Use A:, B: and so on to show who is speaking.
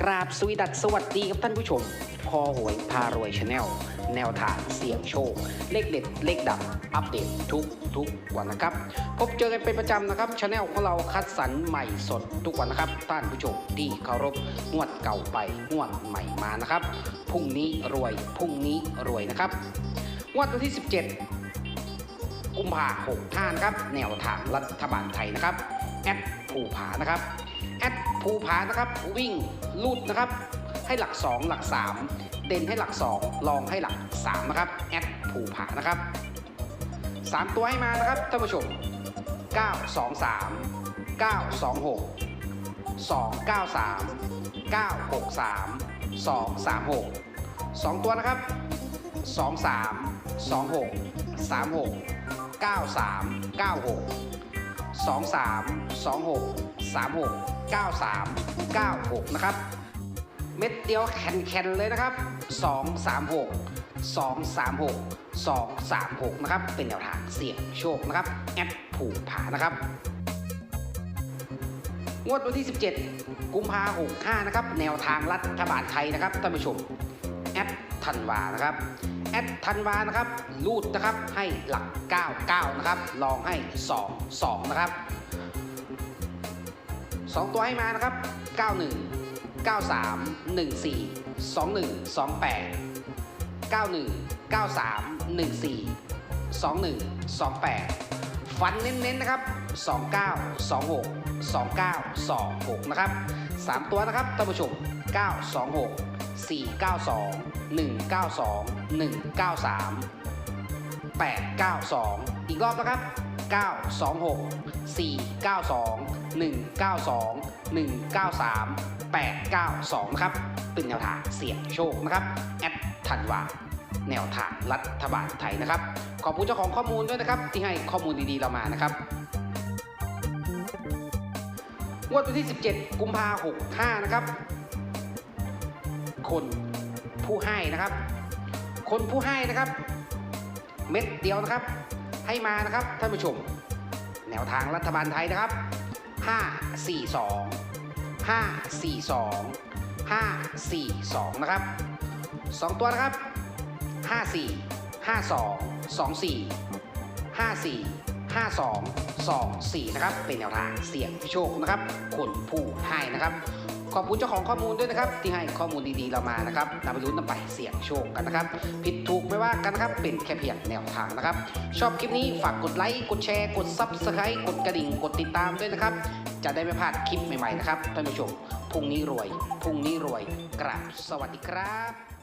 A: กราบสวีดัสสวัสดีครับท่านผู้ชม พอหวยพารวยชาแนลแนวทางเสี่ยงโชค เลขเด็ด เลขดับ อัปเดตทุกทุกวันนะครับ พบเจอกันเป็นประจำนะครับชาแนลของเราคัดสรรใหม่สดทุกวันนะครับ ท่านผู้ชมที่เคารพงวดเก่าไปงวดใหม่มานะครับพรุ่งนี้รวยพรุ่งนี้รวยนะครับงวดวันที่ 17 กุมภาหกห้านครับแนวทางรัฐบาลไทยนะครับแอดภูผานะครับแอด ภูผานะครับ วิ่งลูดนะครับ ให้หลัก 2 หลัก 3 เด่นให้หลัก 2 ลองให้หลัก 3 นะครับ แอดภูผานะครับ 3 ตัวให้มานะครับท่านผู้ชม 923 926 293 963 236 2 ตัวนะครับ 23 26 36 93 96 23 26 36 93 96 นะครับ เม็ดเดียวแข็งๆเลยนะครับ 236 236 236 นะครับ เป็นแนวทางเสี่ยงโชคนะครับ แอดผูกผานะครับ งวดวันที่ 17 กุมภาหกห้านะครับ แนวทางรัฐบาลไทยนะครับท่านผู้ชม แอดธันวานะครับ แอดธันวานะครับ รูดนะครับ ให้หลัก 99 นะครับ ลองให้ 2 2 นะครับ 2 ตัวให้มานะครับ 91 93 14 21 28 91 93 14 21 28 ฟันเน้นๆนะครับ 29 26 29 26 นะครับ 3 ตัวนะครับท่านผู้ชม 926 492 192 193 892 อีกรอบนะครับ 926 492 192 193 892 นะครับ เป็นแนวทางเสี่ยงโชคนะครับ แอดธันวาแนวทางรัฐบาลไทยนะครับ ขอบคุณเจ้าของข้อมูลด้วยนะครับ ที่ให้ข้อมูลดีๆเรามานะครับงวดวันที่ 17 กุมภาพันธ์65นะครับ คนผู้ให้นะครับ คนผู้ให้นะครับ เม็ดเดียวนะครับ ให้มานะครับท่านผู้ชม แนวทางรัฐบาลไทยนะครับ 5 4 2 5 4 2 5 4 2 นะครับ 2 ตัวนะครับ 5 4 5 2 5 4 5 2 2 4 นะครับ เป็นแนวทางเสี่ยงโชคนะครับ คนผู้ให้นะครับ ขอบคุณเจ้าของข้อมูลด้วยนะครับ ที่ให้ข้อมูลดีๆเรามานะครับนำไปลุ้นนำไปเสี่ยงโชคกันนะครับ ผิดถูกไม่ว่ากันนะครับ เป็นแค่เพียงแนวทางนะครับ ชอบคลิปนี้ฝากกดไลค์ กดแชร์ กดซับสไครต์กดกระดิ่ง กดติดตามด้วยนะครับ จะได้ไม่พลาดคลิปใหม่ๆนะครับท่านผู้ชม พรุ่งนี้รวย พรุ่งนี้รวย กราบสวัสดีครับ